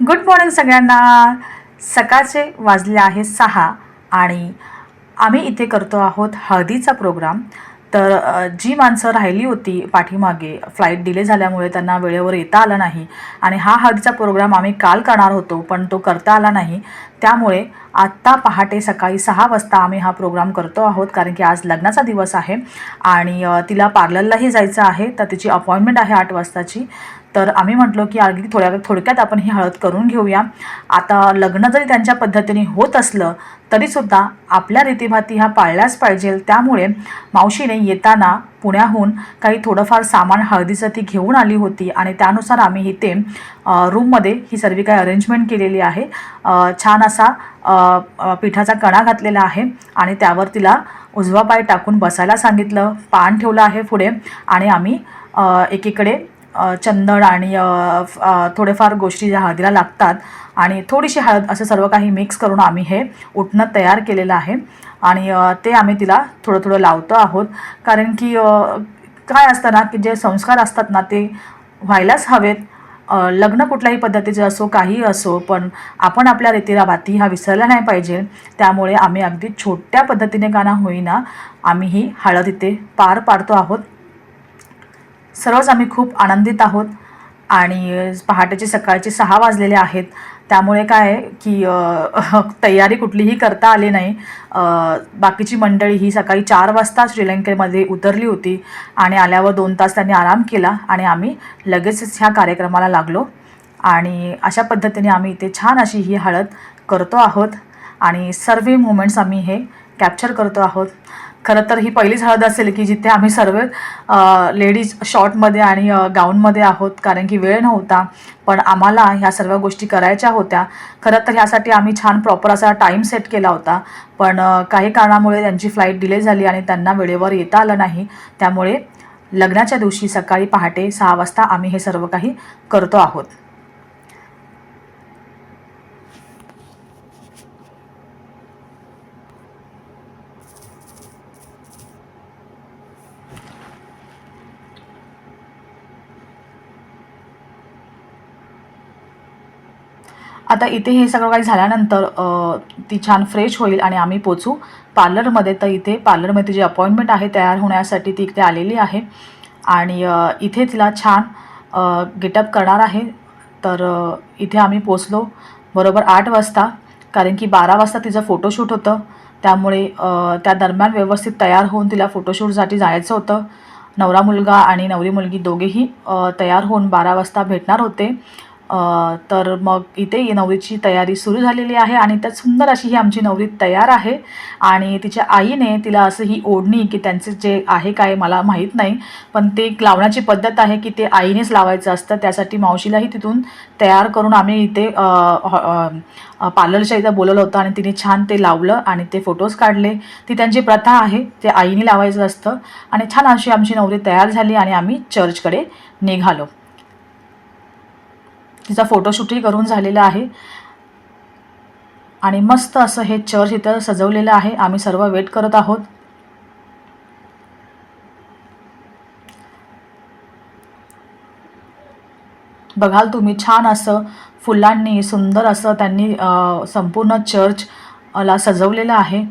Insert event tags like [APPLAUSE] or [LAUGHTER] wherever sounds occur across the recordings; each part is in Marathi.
गुड मॉर्निंग सगळ्यांना. सकाळचे वाजले आहे सहा आणि आम्ही इथे करतो आहोत हळदीचा प्रोग्राम तर जी माणसं राहिली होती पाठीमागे फ्लाईट डिले झाल्यामुळे त्यांना वेळेवर येता आलं नाही. आणि हा हळदीचा प्रोग्राम आम्ही काल करणार होतो पण तो करता आला नाही. त्यामुळे आत्ता पहाटे सकाळी सहा वाजता आम्ही हा प्रोग्राम करतो आहोत कारण की आज लग्नाचा दिवस आहे. आणि तिला पार्लरलाही जायचं आहे तर तिची अपॉइंटमेंट आहे आठ वाजताची. तर आम्ही म्हटलो की अगदी थोड्या थोडक्यात आपण ही हळद करून घेऊया. आता लग्न जरी त्यांच्या पद्धतीने होत असलं तरीसुद्धा आपल्या रीतीभाती ह्या पाळल्याच पाहिजे त्यामुळे मावशीने येताना पुण्याहून काही थोडंफार सामान हळदीचं ती घेऊन आली होती आणि त्यानुसार आम्ही इथे रूममध्ये ही सर्व काही अरेंजमेंट केलेली आहे. छान असा पिठाचा कणा घातलेला आहे आणि त्यावर तिला उजवा पाय टाकून बसायला सांगितलं. पान ठेवलं आहे पुढे आणि आम्ही एकीकडे चंदन आणि थोडेफार गोष्टी ज्या हळदीला लागतात आणि थोडीशी हळद असं सर्व काही मिक्स करून आम्ही हे उठणं तयार केलेलं आहे. आणि ते आम्ही तिला थोडं थोडं लावतो आहोत. कारण की काय असतं ना की जे संस्कार असतात ना ते व्हायलाच हवेत. लग्न कुठल्याही पद्धतीचे असो काही असो पण आपण आपल्या रीतीराबाती हा विसरला नाही पाहिजे. त्यामुळे आम्ही अगदी छोट्या पद्धतीने का ना होईना आम्ही ही हळद इथे पार पाडतो आहोत. सर्वच आम्ही खूप आनंदित आहोत. आणि पहाटेचे सकाळचे सहा वाजलेले आहेत. त्यामुळे काय की [LAUGHS] तयारी कुठलीही करता आली नाही. बाकीची मंडळी ही सकाळी चार वाजता श्रीलंकेमध्ये उतरली होती आणि आल्यावर दोन तास त्यांनी आराम केला आणि आम्ही लगेचच ह्या कार्यक्रमाला लागलो. आणि अशा पद्धतीने आम्ही इथे छान अशी ही हळद करतो आहोत आणि सर्व मुमेंट्स आम्ही हे कॅप्चर करतो आहोत. खरं तर ही पहिलीच हळद असेल की जिथे आम्ही सर्व लेडीज शॉर्टमध्ये आणि गाऊनमध्ये आहोत कारण की वेळ नव्हता. पण आम्हाला ह्या सर्व गोष्टी करायच्या होत्या. खरं तर ह्यासाठी आम्ही छान प्रॉपर असा टाईम सेट केला होता. पण काही कारणामुळे त्यांची फ्लाईट डिले झाली आणि त्यांना वेळेवर येता आलं नाही. त्यामुळे लग्नाच्या दिवशी सकाळी पहाटे सहा वाजता आम्ही हे सर्व काही करतो आहोत. आता इथे हे सगळं काही झाल्यानंतर ती छान फ्रेश होईल आणि आम्ही पोचू पार्लरमध्ये. तर इथे पार्लरमध्ये तिची अपॉइंटमेंट आहे तयार होण्यासाठी ती इथे आलेली आहे. आणि इथे तिला छान गेटअप करणार आहे. तर इथे आम्ही पोचलो बरोबर आठ वाजता. कारण की बारा वाजता तिचं फोटोशूट होतं. त्यामुळे त्या दरम्यान व्यवस्थित तयार होऊन तिला फोटोशूटसाठी जायचं होतं. नवरा मुलगा आणि नवरी मुलगी दोघेही तयार होऊन बारा वाजता भेटणार होते. तर मग इथे नवरीची तयारी सुरू झालेली आहे आणि त्यात सुंदर अशी ही आमची नवरी तयार आहे. आणि तिच्या आईने तिला असं ही ओढणी की त्यांचं जे आहे काय मला माहीत नाही पण ते एक लावण्याची पद्धत आहे की ते आईनेच लावायचं असतं. त्यासाठी मावशीलाही तिथून तयार करून आम्ही इथे हॉ- पार्लरच्या इथं बोलवलं होतं आणि तिने छान ते लावलं आणि ते फोटोज काढले. ती त्यांची प्रथा आहे ते आईने लावायचं असतं. आणि छान अशी आमची नवरी तयार झाली आणि आम्ही चर्चकडे निघालो. तिचा फोटोशूटही करून झालेला आहे. आणि मस्त असं हे चर्च इथं सजवलेलं आहे. आम्ही सर्व वेट करत आहोत. बघाल तुम्ही छान असं फुलांनी सुंदर असं त्यांनी संपूर्ण चर्च ला सजवलेलं आहे.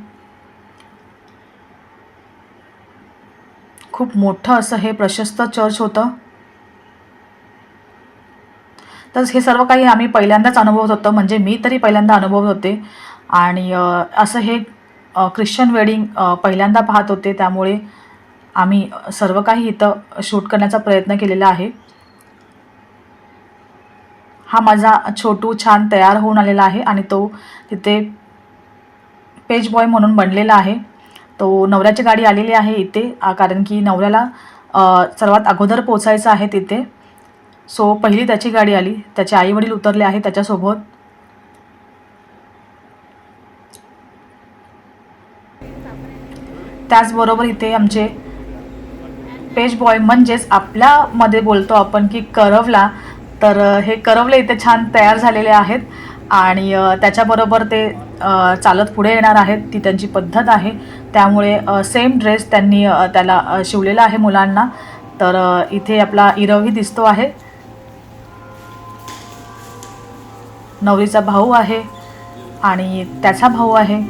खूप मोठं असं हे प्रशस्त चर्च होतं. तर हे सर्व काही आम्ही पहिल्यांदाच अनुभवत होतो. म्हणजे मी तरी पहिल्यांदा अनुभवत होते. आणि असं हे ख्रिश्चन वेडिंग पहिल्यांदा पाहत होते. त्यामुळे आम्ही सर्व काही इथं शूट करण्याचा प्रयत्न केलेला आहे. हा माझा छोटू छान तयार होऊन आलेला आहे आणि तो तिथे पेज बॉय म्हणून बनलेला आहे. तो नवऱ्याची गाडी आलेली आहे इथे कारण की नवऱ्याला सर्वात अगोदर पोचायचं आहे तिथे. सो पहिली त्याची गाडी आली. त्याचे आई वडील उतरले आहे त्याच्यासोबत. त्याचबरोबर इथे आमचे पेज बॉय म्हणजेच आपल्यामध्ये बोलतो आपण की करवला. तर हे करवले इथे छान तयार झालेले आहेत आणि त्याच्याबरोबर ते चालत पुढे येणार आहेत. ती त्यांची पद्धत आहे. त्यामुळे सेम ड्रेस त्यांनी त्याला शिवलेला आहे मुलांना. तर इथे आपला इरवही दिसतो आहे. नवरीचा भाऊ आहे आणि त्याचा भाऊ आहे.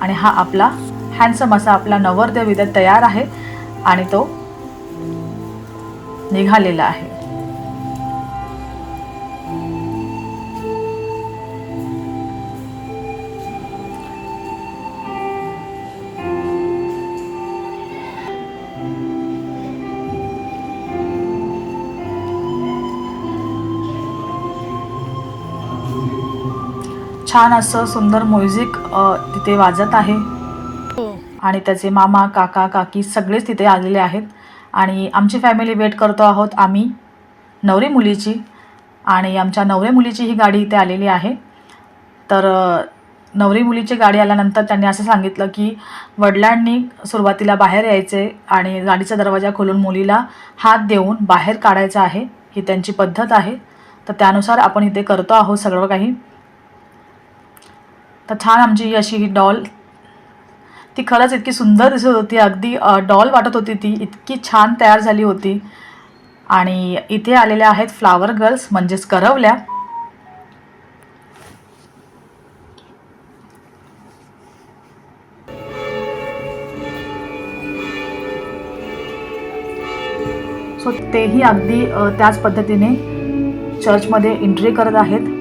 आणि हा आपला हँडसम असा आपला नवरदेव इथे तयार आहे आणि तो निघालेला आहे. छान असं सुंदर म्युझिक तिथे वाजत आहे. आणि त्याचे मामा काका काकी सगळेच तिथे आलेले आहेत. आणि आमची फॅमिली वेट करतो आहोत आम्ही नवरी मुलीची. आणि आमच्या नवरे मुलीची ही गाडी इथे आलेली आहे. तर नवरी मुलीची गाडी आल्यानंतर त्यांनी असं सांगितलं की वडिलांनी सुरुवातीला बाहेर यायचे आणि गाडीचा दरवाजा खोलून मुलीला हात देऊन बाहेर काढायचा आहे. ही त्यांची पद्धत आहे. तर त्यानुसार आपण इथे करतो आहोत सगळं काही. तर छान आमची ही अशी ही डॉल. ती खरंच इतकी सुंदर दिसत होती. अगदी डॉल वाटत होती ती. इतकी छान तयार झाली होती. आणि इथे आलेल्या आहेत फ्लावर गर्ल्स म्हणजेच करवल्या. सो तेही अगदी त्याच पद्धतीने चर्चमध्ये एंट्री करत आहेत.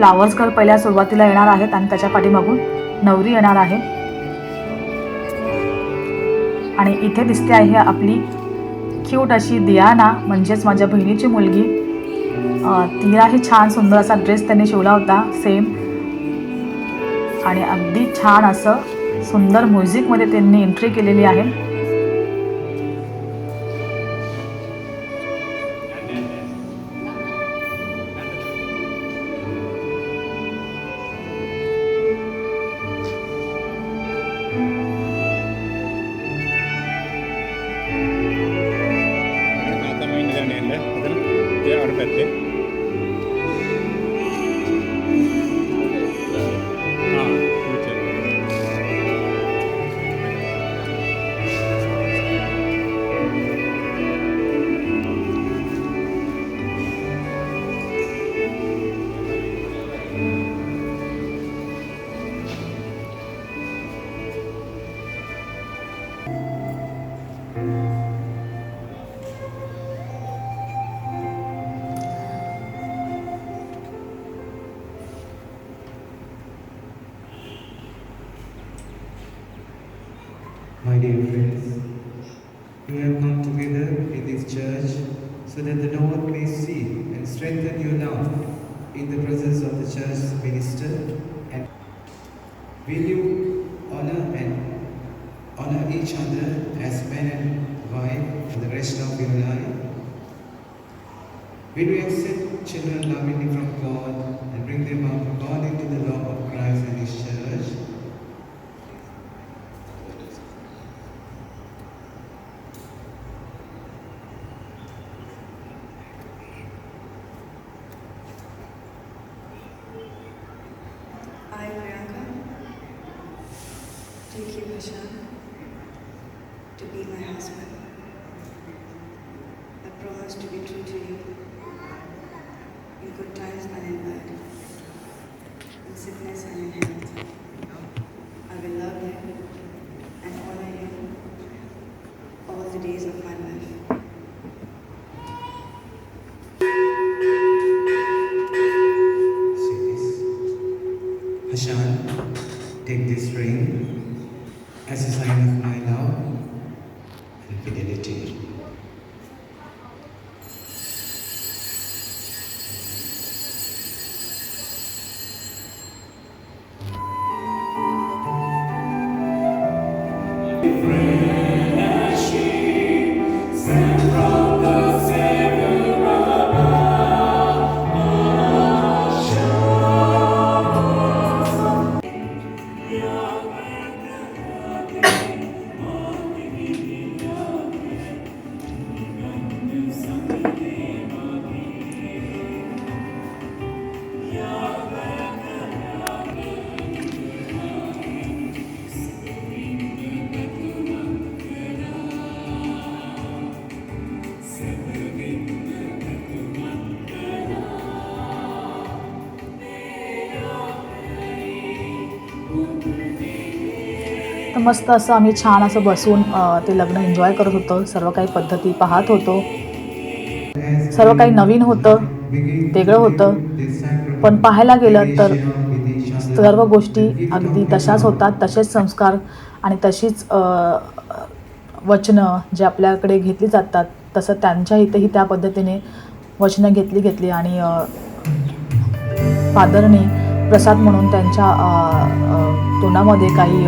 फ्लावर्स गर्ल पहिल्या सुरुवातीला येणार आहेत आणि त्याच्या पाठीमागून नवरी येणार आहे. आणि इथे दिसते आहे आपली क्यूट अशी दियाना म्हणजेच माझ्या बहिणीची मुलगी. तिलाही छान सुंदर असा ड्रेस त्यांनी शिवला होता सेम आणि अगदी छान असं सुंदर म्युझिकमध्ये त्यांनी एंट्री केलेली आहे. Of the church minister. And will you honor and honor each other as man and wife for the rest of your life? Will you accept children lovingly from God and bring them up according to the law of Christ and His church? I, Priyanka, take you, Hashan, to be my husband. I promise to be true to you and in bad, in sickness and in health. I will love you and honor you all the days of my life. मस्त असं आम्ही छान असं बसून ते लग्न एन्जॉय करत होतो. सर्व काही पद्धती पाहत होतो. सर्व काही नवीन होतं वेगळं होतं. पण पाहायला गेलं तर सर्व गोष्टी अगदी तशाच होतात तसेच संस्कार आणि तशीच वचनं जे आपल्याकडे घेतली जातात तसं त्यांच्या इथेही त्या पद्धतीने वचनं घेतली घेतली आणि फादरने प्रसाद म्हणून त्यांच्या तोंडामध्ये काही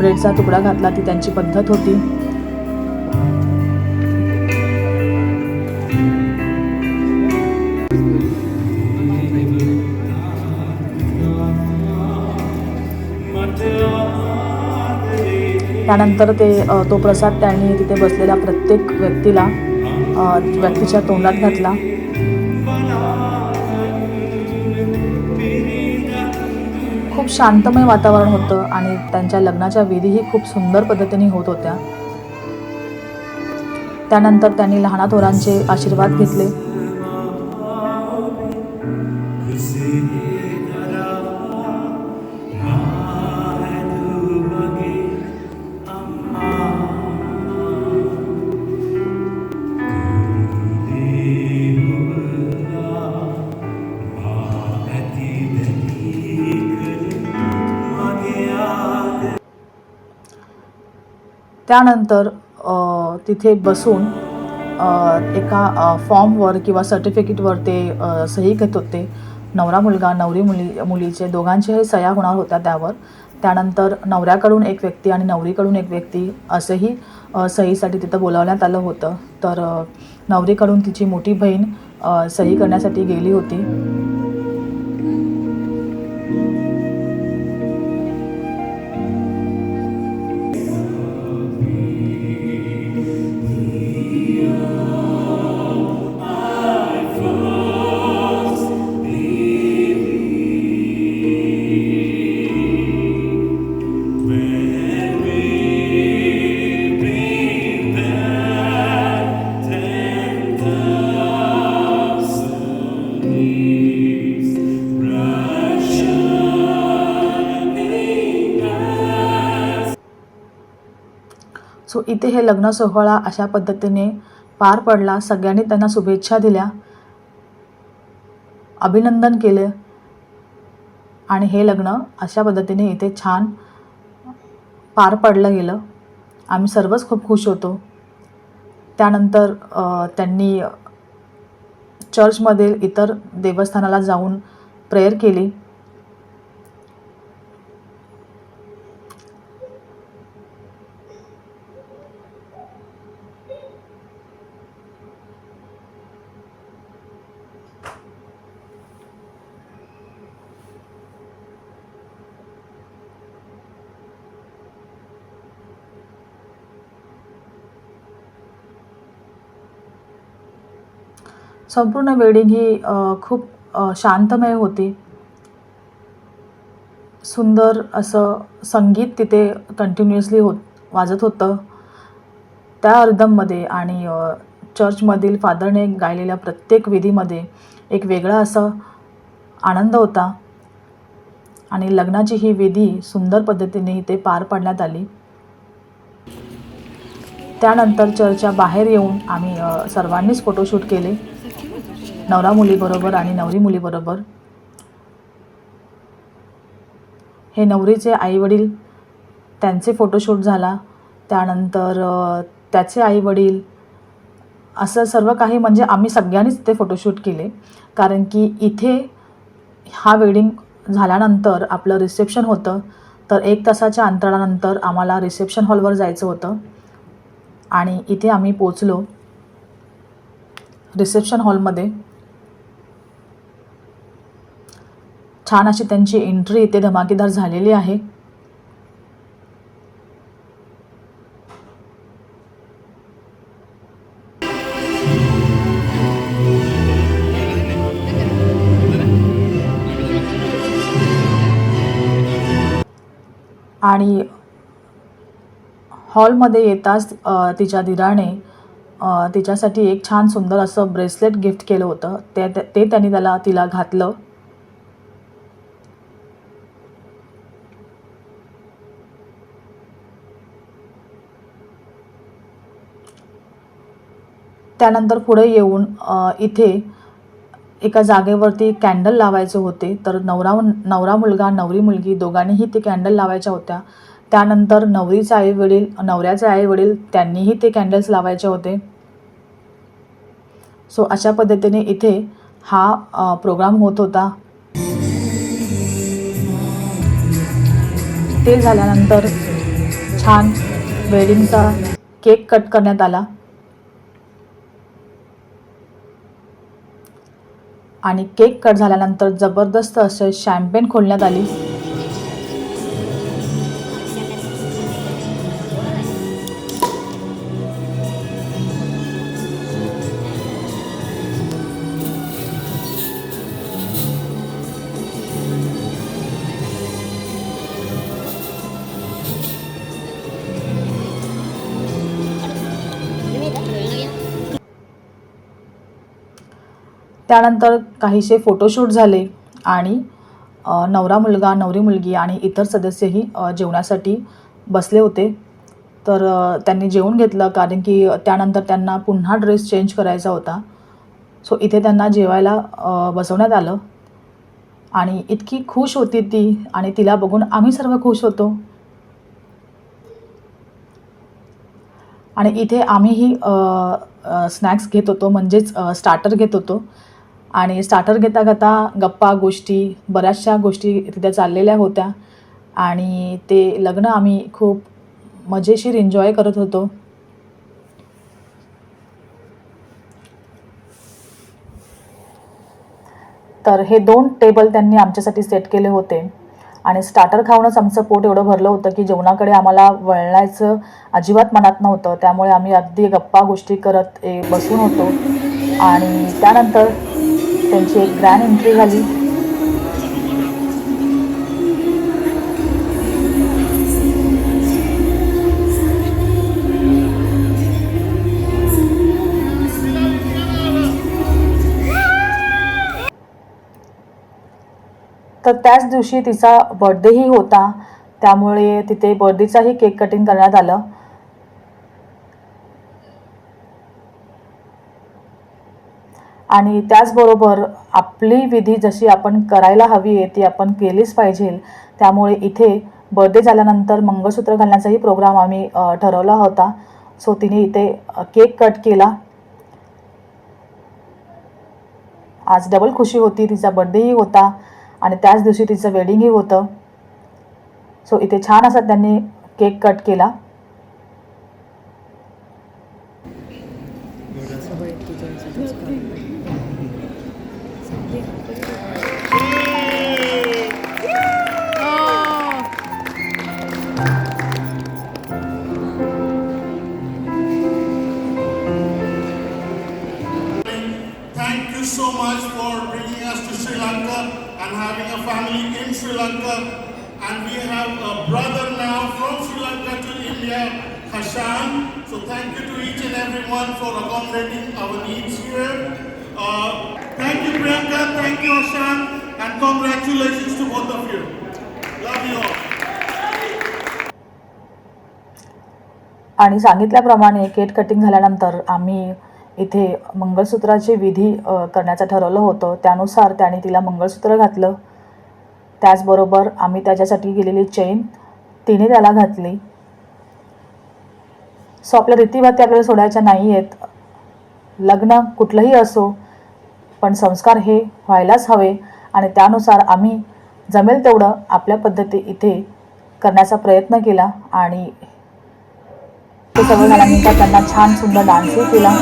ब्रेडचा तुकडा घातला ती त्यांची पद्धत होती. त्यानंतर ते तो प्रसाद त्यांनी तिथे बसलेल्या प्रत्येक व्यक्तीला व्यक्तीच्या तोंडात घातला. खूप शांतमय वातावरण होतं आणि त्यांच्या लग्नाच्या विधीही खूप सुंदर पद्धतीने होत होत्या. त्यानंतर त्यांनी लहानाथोरांचे आशीर्वाद घेतले. त्यानंतर तिथे बसून एका फॉर्मवर किंवा सर्टिफिकेटवर ते सही घेत होते. नवरा मुलगा नवरी मुली मुलीचे दोघांच्याही सह्या होणार होत्या त्यावर. त्यानंतर नवऱ्याकडून एक व्यक्ती आणि नवरीकडून एक व्यक्ती असंही सहीसाठी तिथं बोलावण्यात आलं होतं. तर नवरीकडून तिची मोठी बहीण सही करण्यासाठी गेली होती. इथे हे लग्न सोहळा अशा पद्धतीने पार पडला. सगळ्यांनी त्यांना शुभेच्छा दिल्या. अभिनंदन केले. आणि हे लग्न अशा पद्धतीने इथे छान पार पडलं गेलं. आम्ही सर्वच खूप खुश होतो. त्यानंतर त्यांनी चर्चमधील इतर देवस्थानाला जाऊन प्रेयर केली. संपूर्ण वेडिंग ही खूप शांतमय होती. सुंदर असं संगीत तिथे कंटिन्युअसली होत वाजत होतं. त्या अर्धममध्ये आणि चर्चमधील फादरने गायलेल्या प्रत्येक विधीमध्ये एक वेगळा असं आनंद होता. आणि लग्नाची ही विधी सुंदर पद्धतीने इथे पार पाडण्यात आली. त्यानंतर चर्चच्या बाहेर येऊन आम्ही सर्वांनीच फोटोशूट केले. नवरा मुलीबरोबर आणि नवरी मुलीबरोबर हे नवरीचे आईवडील त्यांचे फोटोशूट झाला. त्यानंतर त्याचे आईवडील असं सर्व काही म्हणजे आम्ही सगळ्यांनीच ते फोटोशूट केले. कारण की इथे हा वेडिंग झाल्यानंतर आपलं रिसेप्शन होतं. तर एक तासाच्या अंतरानंतर आम्हाला रिसेप्शन हॉलवर जायचं होतं. आणि इथे आम्ही पोचलो रिसेप्शन हॉलमध्ये छान अशी त्यांची एंट्री इथे धमाकेदार झालेली आहे. आणि हॉलमध्ये येताच तिच्या दिराने तिच्यासाठी एक छान सुंदर असं ब्रेसलेट गिफ्ट केलं होतं. ते ते त्यांनी त्याला तिला घातलं. त्यानंतर पुढे येऊन इथे एका जागेवरती कॅन्डल लावायचे होते. तर नवरा नवरा मुलगा नवरी मुलगी दोघांनीही ते कॅन्डल लावायच्या होत्या. त्यानंतर नवरीचे आई वडील नवऱ्याचे आई वडील त्यांनीही ते कॅन्डल्स लावायचे होते. सो अशा पद्धतीने इथे हा प्रोग्राम होत होता. ते झाल्यानंतर छान वेडिंगचा केक कट करण्यात आला. आणि केक कट झाल्यानंतर जबरदस्त असे शॅम्पेन खोलण्यात आली. त्यानंतर काहीसे फोटोशूट झाले आणि नवरा मुलगा नवरी मुलगी आणि इतर सदस्यही जेवण्यासाठी जेवणासाठी बसले होते. तर त्यांनी जेवून घेतलं कारण की त्यानंतर त्यांना पुन्हा ड्रेस चेंज करायचा होता. सो इथे त्यांना जेवायला बसवण्यात आलं. आणि इतकी खुश होती ती आणि तिला बघून आम्ही सर्व खुश होतो. आणि इथे आम्हीही स्नॅक्स घेत होतो म्हणजेच स्टार्टर घेत होतो. आणि स्टार्टर घेता घेता गप्पा गोष्टी बऱ्याचशा गोष्टी तिथे चाललेल्या होत्या. आणि ते लग्न आम्ही खूप मजेशीर एन्जॉय करत होतो. तर हे दोन टेबल त्यांनी आमच्यासाठी सेट केले होते. आणि स्टार्टर खाऊनच आमचं पोट एवढं भरलं होतं की जेवणाकडे आम्हाला वळण्याचं अजिबात मनात नव्हतं. त्यामुळे आम्ही अगदी गप्पा गोष्टी करत ए बसून होतो. आणि त्यानंतर त्यांची एक ग्रँड एंट्री झाली. तर त्याच दिवशी तिचा बर्थडेही होता. त्यामुळे तिथे बर्थडेचाही केक कटिंग करण्यात आलं. आणि त्याचबरोबर आपली विधी जशी आपण करायला हवी आहे ती आपण केलीच पाहिजे. त्यामुळे इथे बर्थडे झाल्यानंतर मंगळसूत्र घालण्याचाही प्रोग्राम आम्ही ठरवला होता. सो तिने इथे केक कट केला. आज डबल खुशी होती तिचा बर्थडेही होता आणि त्याच दिवशी तिचं वेडिंगही होतं. सो इथे छान असा त्यांनी केक कट केला. आणि सांगितल्याप्रमाणे केक कटिंग झाल्यानंतर आम्ही इथे मंगळसूत्राची विधी करण्याचं ठरवलं होतं. त्यानुसार त्याने तिला मंगळसूत्र घातलं. त्याचबरोबर आम्ही त्याच्यासाठी गेलेली चेन तिने त्याला घातली. सो आपल्या रीतीभाती आपल्याला सोडायच्या नाही आहेत लग्न कुठलंही असो पण संस्कार हे व्हायलाच हवे आणि त्यानुसार आम्ही जमेल तेवढं आपल्या पद्धती इथे करण्याचा प्रयत्न केला आणि ते सगळं झाल्यानंतर त्यांना छान सुंदर डान्सही केला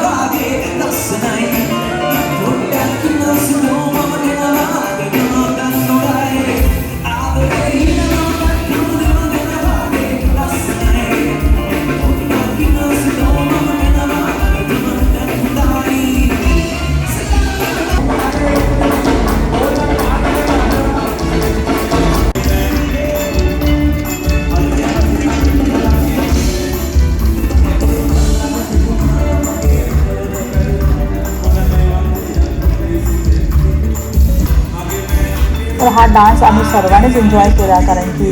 हा डान्स आम्ही सर्वांनीच एन्जॉय केला कारण की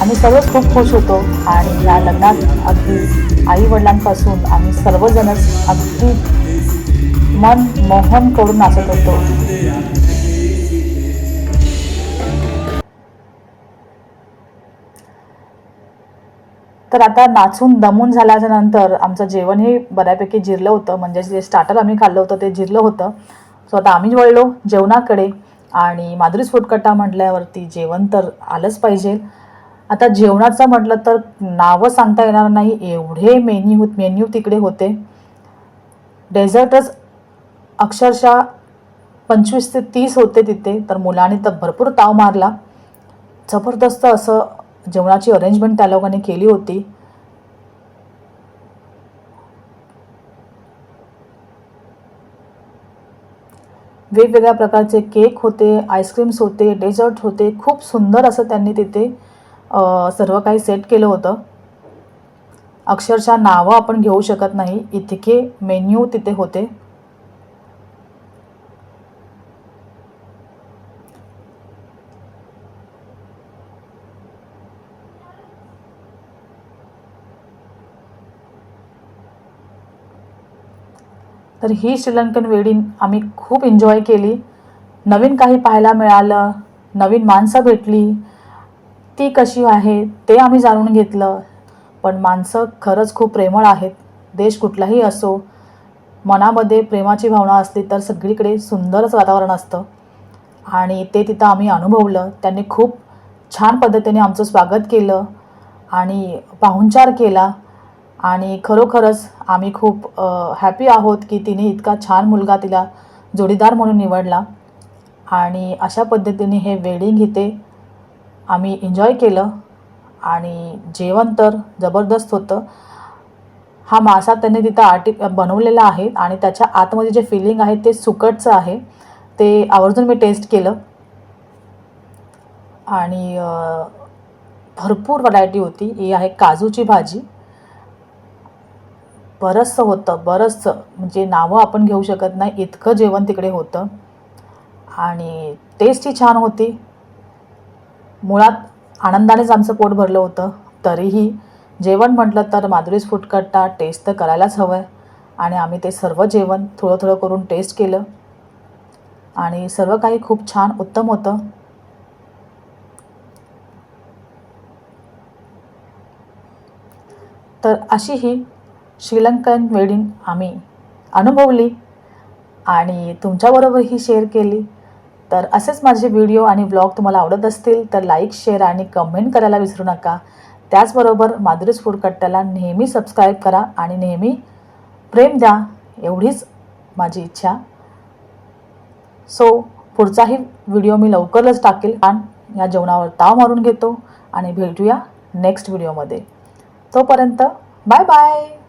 आम्ही सर्वच खूप खुश होतो. आणि या लग्नात अगदी आई वडिलांपासून आम्ही सर्वजणच अगदी मन मोहन करून नाचत होतो. तर आता नाचून दमून झाल्याच्यानंतर आमचं जेवण हे बऱ्यापैकी जिरलं होतं. म्हणजे जे स्टार्टर आम्ही खाल्लं होतं ते जिरलं होतं. सो आता आम्ही वळलो जेवणाकडे. आणि माधुरी स्फोटकटा म्हटल्यावरती जेवण तर आलंच पाहिजे. आता जेवणाचं म्हटलं तर नावं सांगता येणार नाही एवढे मेन्यू मेन्यू तिकडे होते. डेझर्टच अक्षरशः पंचवीस ते तीस होते तिथे तर मुलांनी तर भरपूर ताव मारला. जबरदस्त असं जेवणाची अरेंजमेंट त्या लोकांनी केली होती. वेगवेगळ्या प्रकारचे केक होते आईस्क्रीम्स होते डेझर्ट होते. खूप सुंदर असं त्यांनी तिथे सर्व काही सेट केलं होतं. अक्षरशः नावं आपण घेऊ शकत नाही. इतके मेन्यू तिथे होते. तर ही श्रीलंकन वेडी आम्ही खूप एन्जॉय केली. नवीन काही पाहायला मिळालं नवीन माणसं भेटली. ती कशी आहे ते आम्ही जाणून घेतलं. पण माणसं खरंच खूप प्रेमळ आहेत. देश कुठलाही असो मनामध्ये प्रेमाची भावना असली तर सगळीकडे सुंदरच वातावरण असतं. आणि ते तिथं आम्ही अनुभवलं. त्यांनी खूप छान पद्धतीने आमचं स्वागत केलं आणि पाहुणचार केला. आणि खरोखरच आम्ही खूप हॅपी आहोत की तिने इतका छान मुलगा तिला जोडीदार म्हणून निवडला. आणि अशा पद्धतीने हे वेडिंग इथे आम्ही एन्जॉय केलं. आणि जेवण तर जबरदस्त होतं. हा मासा त्यांनी तिथं आर्टि बनवलेला आहे आणि त्याच्या आतमध्ये जे फिलिंग आहे ते सुकटचं आहे. ते आवर्जून मी टेस्ट केलं. आणि भरपूर व्हरायटी होती. ही आहे काजूची भाजी. बरंचसं होतं बरंचसं. म्हणजे नावं आपण घेऊ शकत नाही इतकं जेवण तिकडे होतं. आणि टेस्टही छान होती. मुळात आनंदानेच आमचं पोट भरलं होतं. तरीही जेवण म्हटलं तर माधुरीच फुटकट्टा टेस्ट तर करायलाच हवं आहे आणि आम्ही ते सर्व जेवण थोडं थोडं करून टेस्ट केलं. आणि सर्व काही खूप छान उत्तम होतं. तर अशी ही श्रीलंकन वेडिंग आम्ही अनुभवली आणि तुमच्याबरोबरही शेअर केली. तर असेच माझे व्हिडिओ आणि ब्लॉग तुम्हाला आवडत असतील तर लाईक शेअर आणि कमेंट करायला विसरू नका. त्याचबरोबर माधुरीज फूड कट्ट्याला नेहमी सबस्क्राईब करा आणि नेहमी प्रेम द्या एवढीच माझी इच्छा. सो पुढचाही व्हिडिओ मी लवकरच टाकेल आणि या जेवणावर ताव मारून घेतो आणि भेटूया नेक्स्ट व्हिडिओमध्ये. तोपर्यंत बाय बाय!